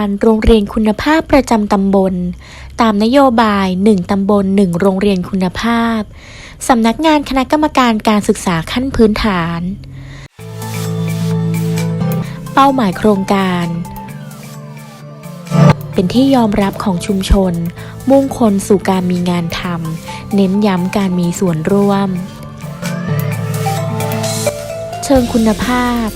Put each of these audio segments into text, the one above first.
โรงการโรงเรียนคุณภาพประจำตำบล ตามนโยบาย 1 ตำบล 1 โรงเรียนคุณภาพ สำนักงานคณะกรรมการการศึกษาขั้นพื้นฐาน เป้าหมายโครงการ เป็นที่ยอมรับของชุมชน มุ่งคนสู่การมีงานทำเน้นย้ำการมีส่วนร่วม เชิงคุณภาพ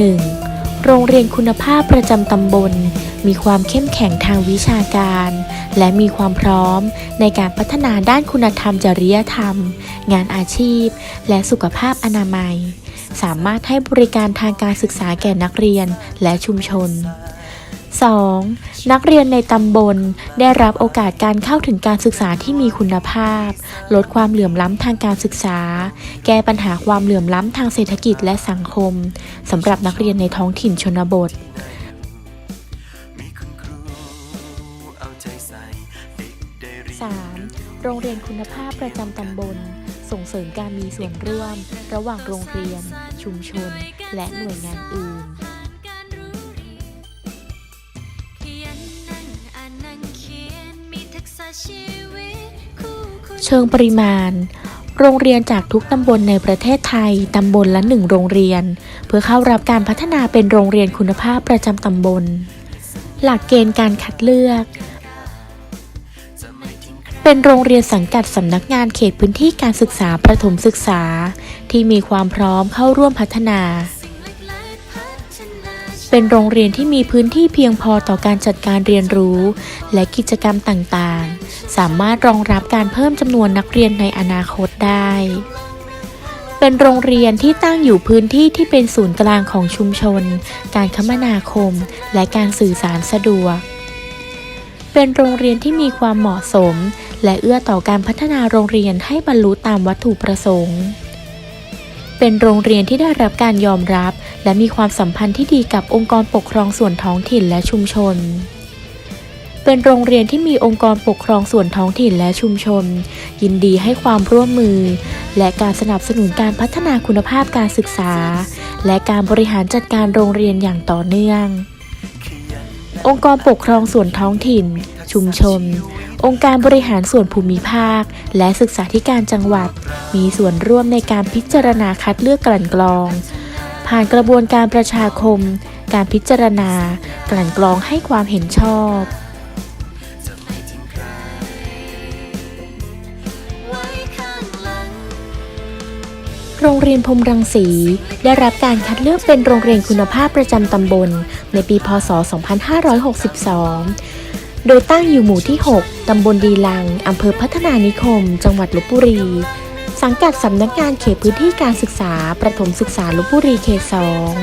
1. โรงเรียนคุณภาพประจำตำบล มีความเข้มแข็งทางวิชาการ และมีความพร้อมในการพัฒนาด้านคุณธรรมจริยธรรม งานอาชีพ และสุขภาพอนามัย สามารถให้บริการทางการศึกษาแก่นักเรียนและชุมชน 2. นักเรียนในตำบลได้รับโอกาสการเข้าถึงการศึกษาที่มีคุณภาพ ลดความเหลื่อมล้ำทางการศึกษา แก้ปัญหาความเหลื่อมล้ำทางเศรษฐกิจและสังคมสำหรับนักเรียนในท้องถิ่นชนบทมีคุณครูเอาใจใส่เด็กได้เรียน 3. โรงเรียนคุณภาพประจำตำบล ส่งเสริมการมีส่วนร่วม ระหว่างโรงเรียน ชุมชน และหน่วยงานอื่น เชิงปริมาณ โรงเรียนจากทุกตำบลในประเทศไทย ตำบลละหนึ่งโรงเรียน เพื่อเข้ารับการพัฒนาเป็นโรงเรียนคุณภาพประจำตำบล หลักเกณฑ์การคัดเลือก เป็นโรงเรียนสังกัดสำนักงานเขตพื้นที่การศึกษาประถมศึกษา ที่มีความพร้อมเข้าร่วมพัฒนาเล็กๆพัฒนาเป็นโรงเรียนที่มีพื้นที่เพียงพอต่อการจัดการเรียนรู้ และกิจกรรมต่างๆ สามารถรองรับการเพิ่มจำนวนนักเรียนในอนาคตได้ เป็นโรงเรียนที่ตั้งอยู่พื้นที่ที่เป็นศูนย์กลางของชุมชน การคมนาคม และการสื่อสารสะดวก เป็นโรงเรียนที่มีความเหมาะสม และเอื้อต่อการพัฒนาโรงเรียนให้บรรลุตามวัตถุประสงค์เป็นโรงเรียนที่ได้รับการยอมรับ และมีความสัมพันธ์ที่ดีกับองค์กรปกครองส่วนท้องถิ่นและชุมชน เป็นโรงเรียนที่มีองค์กรปกครองส่วนท้องถิ่นและชุมชน ยินดีให้ความร่วมมือ และการสนับสนุนการพัฒนาคุณภาพการศึกษา และการบริหารจัดการโรงเรียนอย่างต่อเนื่อง องค์กรปกครองส่วนท้องถิ่น ชุมชน องค์การบริหารส่วนภูมิภาค และศึกษาธิการจังหวัด มีส่วนร่วมในการพิจารณาคัดเลือกกลั่นกรอง ผ่านกระบวนการประชาคม การพิจารณา กลั่นกรองให้ความเห็นชอบ โรงเรียนพรมรังสี ได้รับการคัดเลือกเป็นโรงเรียนคุณภาพประจำตำบล ในปี พศ 2562 โดยตั้งอยู่หมู่ที่ 6 ตำบลดีลัง อำเภอพัฒนานิคม จังหวัดลบบุรี สังกัดสำนักงานเขตพื้นที่การศึกษา ประถมศึกษาลบบุรีเขต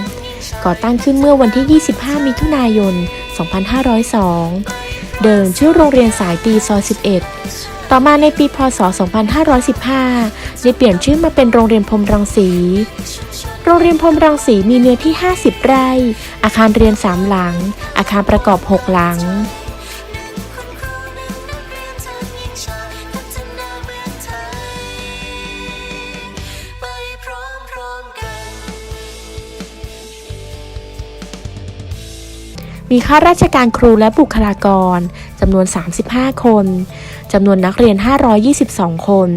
2 ก่อตั้งขึ้นเมื่อวันที่ 25 มิถุนายน 2502 เดิมชื่อโรงเรียนสายตีซอย11 ต่อมาในปีพศ 2515 ได้เปลี่ยนชื่อมาเป็นโรงเรียนพรมรังสี โรงเรียนพรมรังสีมีเนื้อที่ 50 ไร่ อาคารเรียน 3 หลัง อาคารประกอบ 6 หลัง มีข้าราชการครูและบุคลากรจำนวน 35 คนจำนวนนักเรียน 522 คน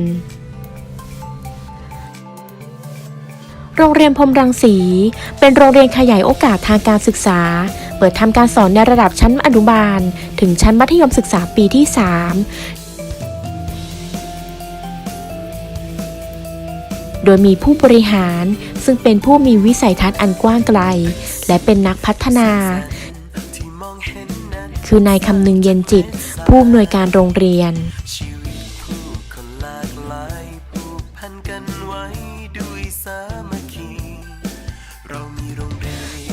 โรงเรียนพรมรังสี เป็นโรงเรียนขยายโอกาสทางการศึกษา เปิดทำการสอนในระดับชั้นอนุบาล ถึงชั้นมัธยมศึกษาปีที่ 3โดยมีผู้บริหารซึ่งเป็นผู้มีวิสัยทัศน์อันกว้างไกล และเป็นนักพัฒนา คือนายคำนึงเย็นจิต ผู้อำนวยการโรงเรียน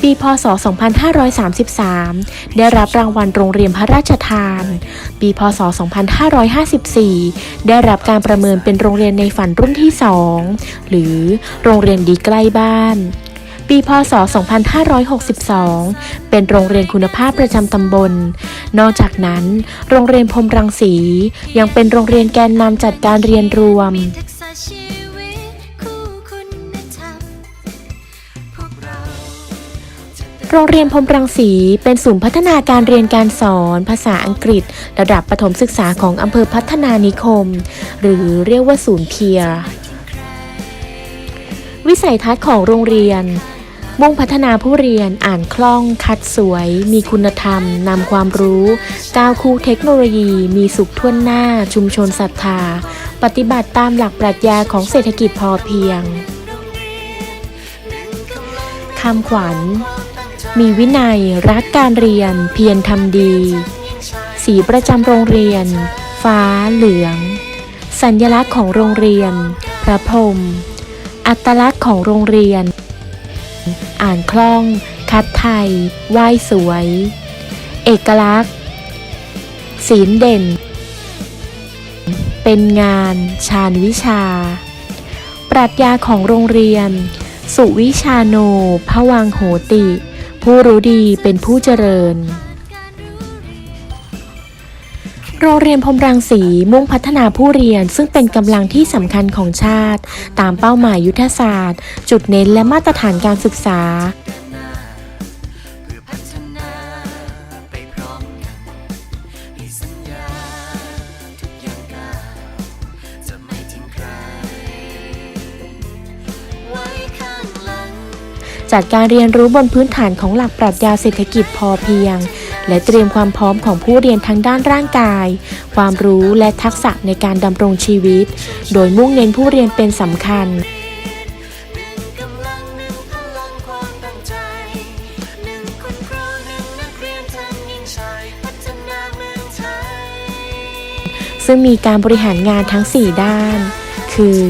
ปีพศ 2533 ได้รับรางวัลโรงเรียนพระราชทาน ปีพศ 2554 ได้รับการประเมินเป็นโรงเรียนในฝันรุ่นที่ 2 หรือโรงเรียนดีใกล้บ้าน ปีพศ 2562 เป็นโรงเรียนคุณภาพประจำตำบล นอกจากนั้น โรงเรียนพรมรังสี ยังเป็นโรงเรียนแกนนำจัดการเรียนรวมโรงเรียนพรมรังสีเป็นศูนย์พัฒนาการเรียนการสอนภาษาอังกฤษ ระดับประถมศึกษาของอำเภอพัฒนานิคม หรือเรียกว่าศูนย์เพียรวิสัยทัศน์ของโรงเรียน มุ่งพัฒนาผู้เรียนอ่านคล่อง คัดสวย มีคุณธรรมนำความรู้ ก้าวคู่เทคโนโลยี มีสุขท่วนหน้า ชุมชนศรัทธา ปฏิบัติตามหลักปรัชญาของเศรษฐกิจพอเพียงคำขวัญ มีวินัยรักการเรียน เพียรทำดี สีประจำโรงเรียน ฟ้าเหลือง สัญลักษณ์ของโรงเรียน พระพรหมอัตลักษณ์ของโรงเรียน อ่านคล่อง คัดไทยไหวสวย เอกลักษณ์ ศีลเด่น เป็นงานชาญวิชา ปรัชญาของโรงเรียน สุวิชาโน พวังโหติ ผู้รู้ดีเป็นผู้เจริญ โรงเรียนพรมรังสีมุ่งพัฒนาผู้เรียนซึ่งเป็นกำลังที่สำคัญของชาติ ตามเป้าหมายยุทธศาสตร์ จุดเน้นและมาตรฐานการศึกษาเพื่อพัฒนาไปพร้อมกันให้สัญญาทุกอย่างก้าวจะไม่ทิ้งใครไว้ข้างหลังจัดการเรียนรู้บนพื้นฐานของหลักปรัชญาเศรษฐกิจพอเพียง และเตรียมความพร้อมของผู้เรียนทั้งด้านร่างกาย ความรู้และทักษะในการดำรงชีวิต โดยมุ่งเน้นผู้เรียนเป็นสำคัญซึ่งมีการบริหารงานทั้ง 4 ด้าน คือ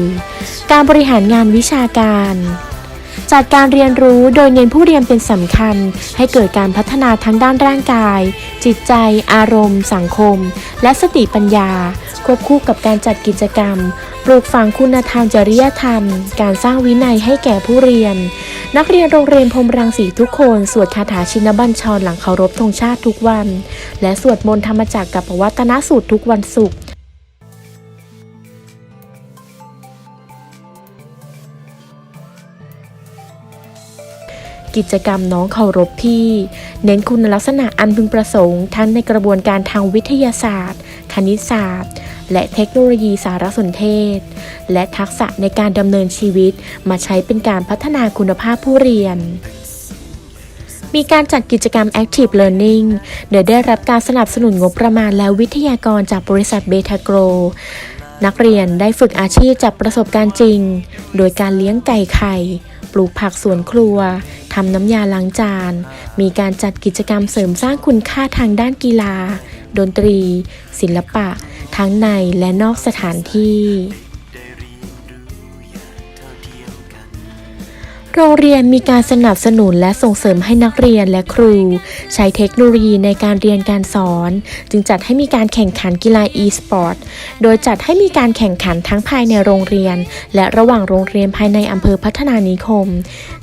การบริหารงานวิชาการ จัดการเรียนรู้โดยเน้นผู้เรียนเป็นสำคัญ ให้เกิดการพัฒนาทั้งด้านร่างกาย จิตใจ อารมณ์ สังคม และสติปัญญา ควบคู่กับการจัดกิจกรรม ปลูกฝังคุณธรรมจริยธรรม การสร้างวินัยให้แก่ผู้เรียน นักเรียนโรงเรียนพรมรังสีทุกคน สวดคาถาชินบัญชรหลังเคารพธงชาติทุกวัน และสวดมนต์ธรรมจักรกับปวัตนสูตรทุกวันศุกร์ กิจกรรมน้องเคารพพี่ เน้นคุณลักษณะอันพึงประสงค์ทั้งในกระบวนการทางวิทยาศาสตร์ คณิตศาสตร์ และเทคโนโลยีสารสนเทศ และทักษะในการดำเนินชีวิตมาใช้เป็นการพัฒนาคุณภาพผู้เรียนมีการจัดกิจกรรม Active Learning โดยได้รับการสนับสนุนงบประมาณและวิทยากรจากบริษัทเบทาโกร นักเรียนได้ฝึกอาชีพจากประสบการณ์จริง โดยการเลี้ยงไก่ไข่ ปลูกผักสวนครัว ทำน้ำยาล้างจาน มีการจัดกิจกรรมเสริมสร้างคุณค่าทางด้านกีฬา ดนตรี ศิลปะ ทั้งในและนอกสถานที่ โรงเรียนมีการสนับสนุนและส่งเสริมให้นักเรียนและครู ใช้เทคโนโลยีในการเรียนการสอน จึงจัดให้มีการแข่งขันกีฬา e-sport โดยจัดให้มีการแข่งขันทั้งภายในโรงเรียน และระหว่างโรงเรียนภายในอำเภอพัฒนานิคม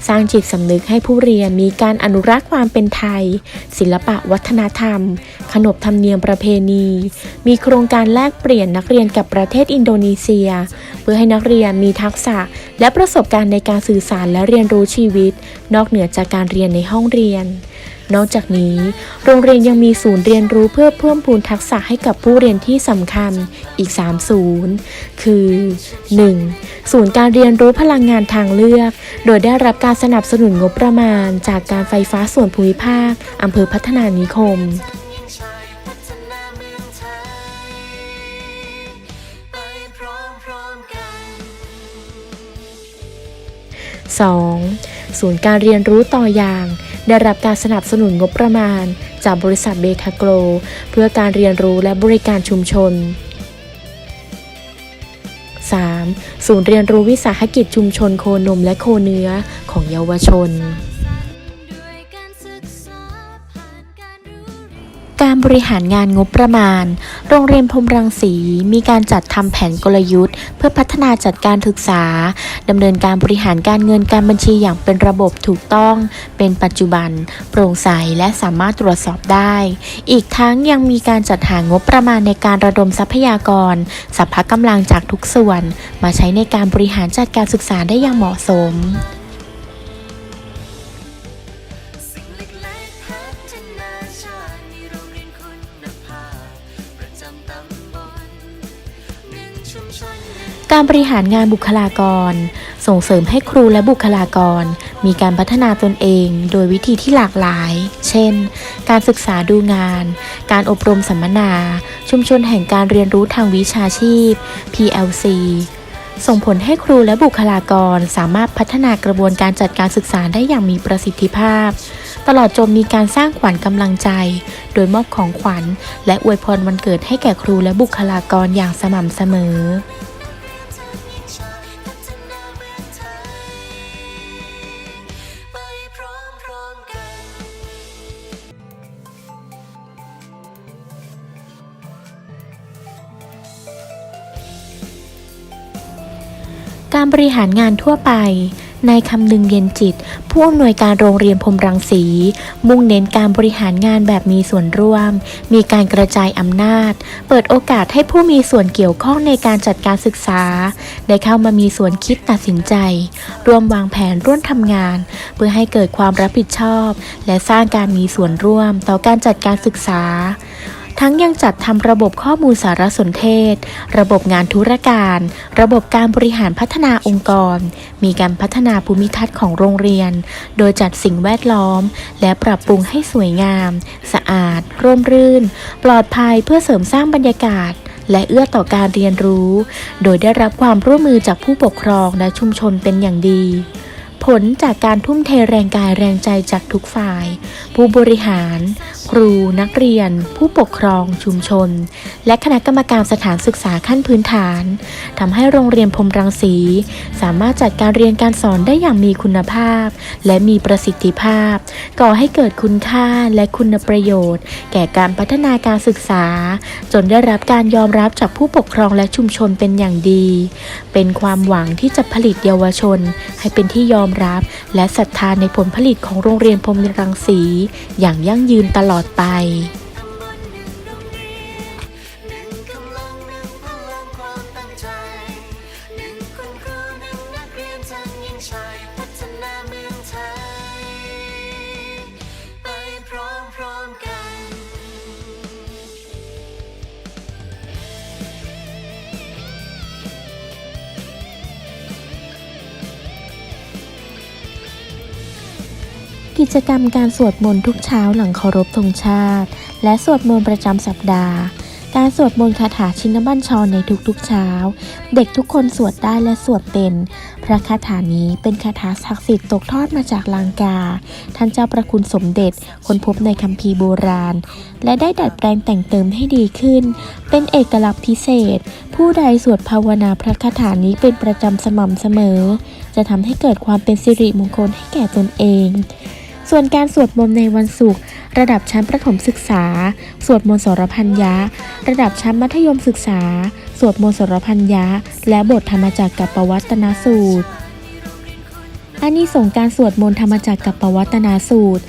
สร้างจิตสำนึกให้ผู้เรียนมีการอนุรักษ์ความเป็นไทย ศิลปะวัฒนธรรม ขนบธรรมเนียมประเพณี มีโครงการแลกเปลี่ยนนักเรียนกับประเทศอินโดนีเซีย เพื่อให้นักเรียนมีทักษะและประสบการณ์ในการสื่อสารและเรียนรู้ชีวิต นอกเหนือจากการเรียนในห้องเรียน นอกจากนี้ โรงเรียนยังมีศูนย์เรียนรู้เพื่อเพิ่มพูนทักษะให้กับผู้เรียนที่สำคัญอีก 3 ศูนย์ คือ 1. ศูนย์การเรียนรู้พลังงานทางเลือก โดยได้รับการสนับสนุนงบประมาณ จากการไฟฟ้าส่วนภูมิภาคอำเภอพัฒนานิคม 2. ศูนย์การเรียนรู้ต่ออย่าง ได้รับการสนับสนุนงบประมาณ จากบริษัทเบทาโกรเพื่อการเรียนรู้และบริการชุมชน 3. ศูนย์เรียนรู้วิสาหกิจชุมชนโคนมและโคเนื้อของเยาวชน การบริหารงานงบประมาณ โรงเรียนพรมรังสีมีการจัดทำแผนกลยุทธ์ เพื่อพัฒนาจัดการศึกษาดำเนินการบริหารการเงินการบัญชีอย่างเป็นระบบถูกต้อง เป็นปัจจุบัน โปร่งใสและสามารถตรวจสอบได้ อีกทั้งยังมีการจัดหางบประมาณในการระดมทรัพยากรสรรพกำลังจากทุกส่วน มาใช้ในการบริหารจัดการศึกษาได้อย่างเหมาะสม การบริหารงานบุคลากร ส่งเสริมให้ครูและบุคลากร มีการพัฒนาตนเอง โดยวิธีที่หลากหลาย เช่น การศึกษาดูงาน การอบรมสัมมนา ชุมชนแห่งการเรียนรู้ทางวิชาชีพ PLC ส่งผลให้ครูและบุคลากรสามารถพัฒนากระบวนการจัดการศึกษาได้อย่างมีประสิทธิภาพ ตลอดจนมีการสร้างขวัญกำลังใจ โดยมอบของขวัญ และอวยพรวันเกิดให้แก่ครูและบุคลากรอย่างสม่ำเสมอ การบริหารงานทั่วไป นายคำนึงเย็นจิต ผู้อำนวยการโรงเรียนพรมรังสี มุ่งเน้นการบริหารงานแบบมีส่วนร่วม มีการกระจายอำนาจ เปิดโอกาสให้ผู้มีส่วนเกี่ยวข้องในการจัดการศึกษา ได้เข้ามามีส่วนคิดตัดสินใจร่วมวางแผนร่วมทำงาน เพื่อให้เกิดความรับผิดชอบ และสร้างการมีส่วนร่วมต่อการจัดการศึกษา ทั้งยังจัดทำระบบข้อมูลสารสนเทศ ระบบงานธุรการ ระบบการบริหารพัฒนาองค์กร มีการพัฒนาภูมิทัศน์ของโรงเรียน โดยจัดสิ่งแวดล้อม และปรับปรุงให้สวยงาม สะอาด ร่มรื่น ปลอดภัยเพื่อเสริมสร้างบรรยากาศและเอื้อต่อการเรียนรู้ โดยได้รับความร่วมมือจากผู้ปกครองและชุมชนเป็นอย่างดี ผลจากการทุ่มเทแรงกายแรงใจจากทุกฝ่าย ผู้บริหาร ครูนักเรียน ผู้ปกครอง ชุมชน และคณะกรรมการสถานศึกษาขั้นพื้นฐานทำให้โรงเรียนพรมรังสี สามารถจัดการเรียนการสอนได้อย่างมีคุณภาพ และมีประสิทธิภาพ ก่อให้เกิดคุณค่าและคุณประโยชน์ แก่การพัฒนาการศึกษา จนได้รับการยอมรับจากผู้ปกครองและชุมชนเป็นอย่างดี เป็นความหวังที่จะผลิตเยาวชน ให้เป็นที่ยอมรับ และศรัทธาในผลผลิตของโรงเรียนพรมรังสี อย่างยั่งยืนตลอดไป กิจกรรมการสวดมนต์ทุกเช้าหลังเคารพธงชาติ และสวดมนต์ประจำสัปดาห์ การสวดมนต์คาถาชินบัญชรในทุกๆเช้า เด็กทุกคนสวดได้และสวดเป็น พระคาถานี้เป็นคาถาศักดิ์สิทธิ์ตกทอดมาจากลังกา ท่านเจ้าประคุณสมเด็จค้นพบในคัมภีร์โบราณ และได้ดัดแปลงแต่งเติมให้ดีขึ้น เป็นเอกลักษณ์พิเศษ ผู้ใดสวดภาวนาพระคาถานี้เป็นประจำสม่ำเสมอ จะทำให้เกิดความเป็นสิริมงคลให้แก่ตนเอง ส่วนการสวดมนต์ในวันศุกร์ระดับชั้นประถมศึกษา สวดมนต์สรพัญญะระดับชั้นมัธยมศึกษา สวดมนต์สรพัญญะและบทธรรมจักรกับปวัตนสูตรอานิสงส์การสวดมนต์ธรรมจักรกับปวัตนสูตร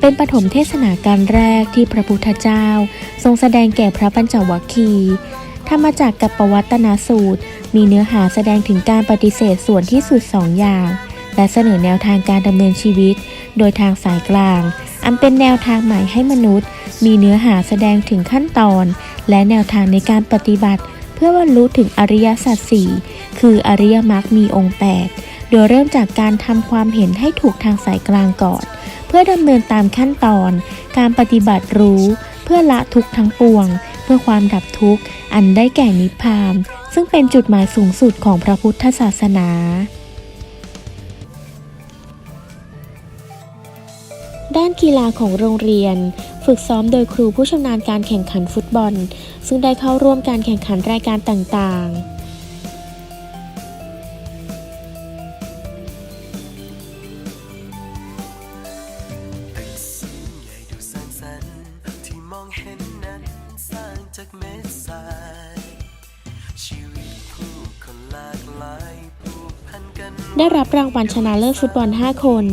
เป็นปฐมเทศนาการแรกที่พระพุทธเจ้า ทรงแสดงแก่พระปัญจวัคคีย์ธรรมจักรกับปวัตนสูตร มีเนื้อหาแสดงถึงการปฏิเสธส่วนที่สุดสองอย่าง และเสนอแนวทางการดำเนินชีวิต โดยทางสายกลาง อันเป็นแนวทางใหม่ให้มนุษย์ มีเนื้อหาแสดงถึงขั้นตอน และแนวทางในการปฏิบัติ เพื่อบรรลุถึงอริยสัจสี่คืออริยมรรคมีองค์ 8 โดยเริ่มจากการทำความเห็นให้ถูกทางสายกลางก่อน เพื่อดำเนินตามขั้นตอน การปฏิบัติรู้ เพื่อละทุกทั้งปวง เพื่อความดับทุกข์อันได้แก่นิพพานซึ่งเป็นจุดหมายสูงสุดของพระพุทธศาสนา ด้านกีฬาของโรงเรียน ฝึกซ้อมโดยครูผู้ชำนาญการแข่งขันฟุตบอล ซึ่งได้เข้าร่วมการแข่งขันรายการต่างๆ ได้รับรางวัลชนะเลิศฟุตบอล 5 คน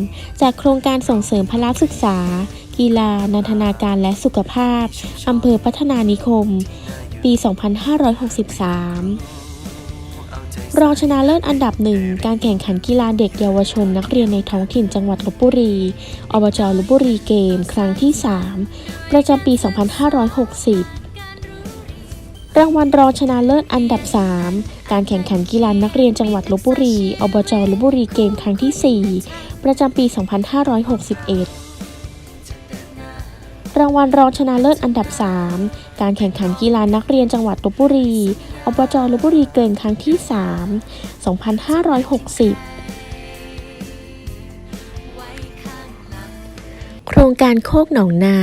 จากโครงการส่งเสริมพละศึกษา กีฬา นันทนาการและสุขภาพ อำเภอพัฒนานิคม ปี 2563 รองชนะเลิศอันดับหนึ่ง การแข่งขันกีฬาเด็กเยาวชนนักเรียนในท้องถิ่นจังหวัดลบบุรี อบจลบบุรีเกม ครั้งที่ 3 ประจำปี 2560 รางวัลรองชนะเลิศอันดับ 3 การแข่งขันกีฬานักเรียนจังหวัดลบบุรี อบจลบบุรีเกมครั้งที่ 4 ประจำปี 2561 รางวัลรองชนะเลิศอันดับ 3 การแข่งขันกีฬานักเรียนจังหวัดลบบุรี อบจลบบุรีเกมครั้งที่ 3 2560โครงการโคกหนองนา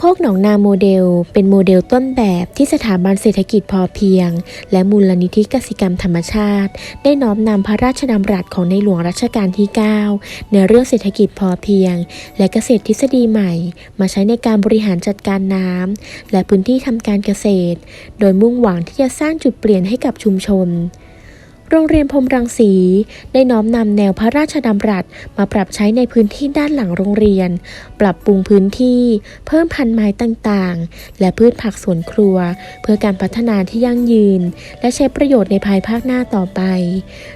โคกหนองนาโมเดล เป็นโมเดลต้นแบบที่สถาบันเศรษฐกิจพอเพียง และมูลนิธิกสิกรรมธรรมชาติ ได้น้อมนำพระราชดำรัสของในหลวงรัชกาลที่ 9 ในเรื่องเศรษฐกิจพอเพียง และเกษตรทฤษฎีใหม่ มาใช้ในการบริหารจัดการน้ำและพื้นที่ทำการเกษตร โดยมุ่งหวังที่จะสร้างจุดเปลี่ยนให้กับชุมชน โรงเรียนพรมรังสี ได้น้อมนำแนวพระราชดำรัสมาปรับใช้ในพื้นที่ด้านหลังโรงเรียน ปรับปรุงพื้นที่ เพิ่มพันธุ์ไม้ต่างๆ และพืชผักสวนครัว เพื่อการพัฒนาที่ยั่งยืน และใช้ประโยชน์ในภายภาคหน้าต่อไป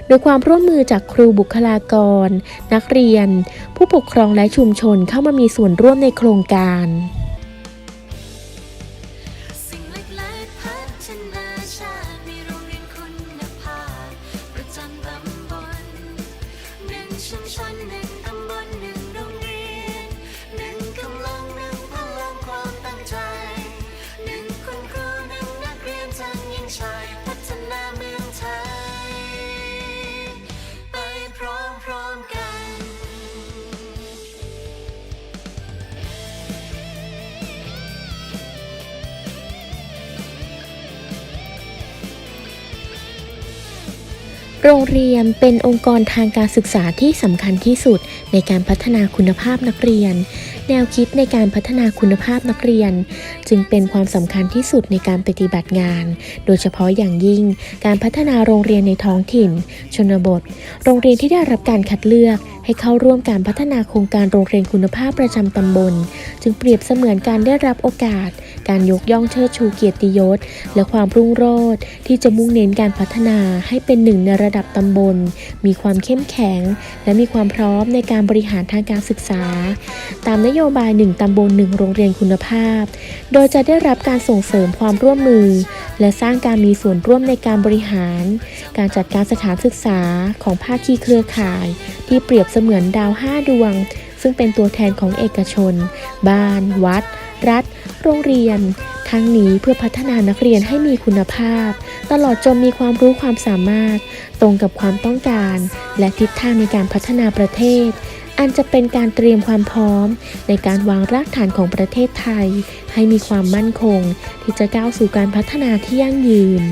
โดยความร่วมมือจากครูบุคลากร นักเรียน ผู้ปกครองและชุมชนเข้ามามีส่วนร่วมในโครงการ โรงเรียนเป็นองค์กรทางการศึกษาที่สำคัญที่สุดในการพัฒนาคุณภาพนักเรียน แนวคิดในการพัฒนาคุณภาพนักเรียน จึงเป็นความสำคัญที่สุดในการปฏิบัติงาน โดยเฉพาะอย่างยิ่ง การพัฒนาโรงเรียนในท้องถิ่น ชนบท โรงเรียนที่ได้รับการคัดเลือกให้เข้าร่วมการพัฒนาโครงการโรงเรียนคุณภาพประจำตำบล จึงเปรียบเสมือนการได้รับโอกาส การยกย่องเชิดชูเกียรติยศ และความรุ่งโรจน์ที่จะมุ่งเน้นการพัฒนาให้เป็นหนึ่งในระดับตำบล มีความเข้มแข็ง และมีความพร้อมในการบริหารทางการศึกษา ตามนโยบายหนึ่งตำบลหนึ่งโรงเรียนคุณภาพ โดยจะได้รับการส่งเสริมความร่วมมือ และสร้างการมีส่วนร่วมในการบริหาร การจัดการสถานศึกษาของภาคีเครือข่าย ที่เปรียบเสมือนดาวห้าดวง ซึ่งเป็นตัวแทนของเอกชน บ้าน วัด รัฐ โรงเรียน ทั้งนี้เพื่อพัฒนานักเรียนให้มีคุณภาพ ตลอดจนมีความรู้ความสามารถ ตรงกับความต้องการ และทิศทางในการพัฒนาประเทศ อันจะเป็นการเตรียมความพร้อม ในการวางรากฐานของประเทศไทย ให้มีความมั่นคง ที่จะก้าวสู่การพัฒนาที่ยั่งยืน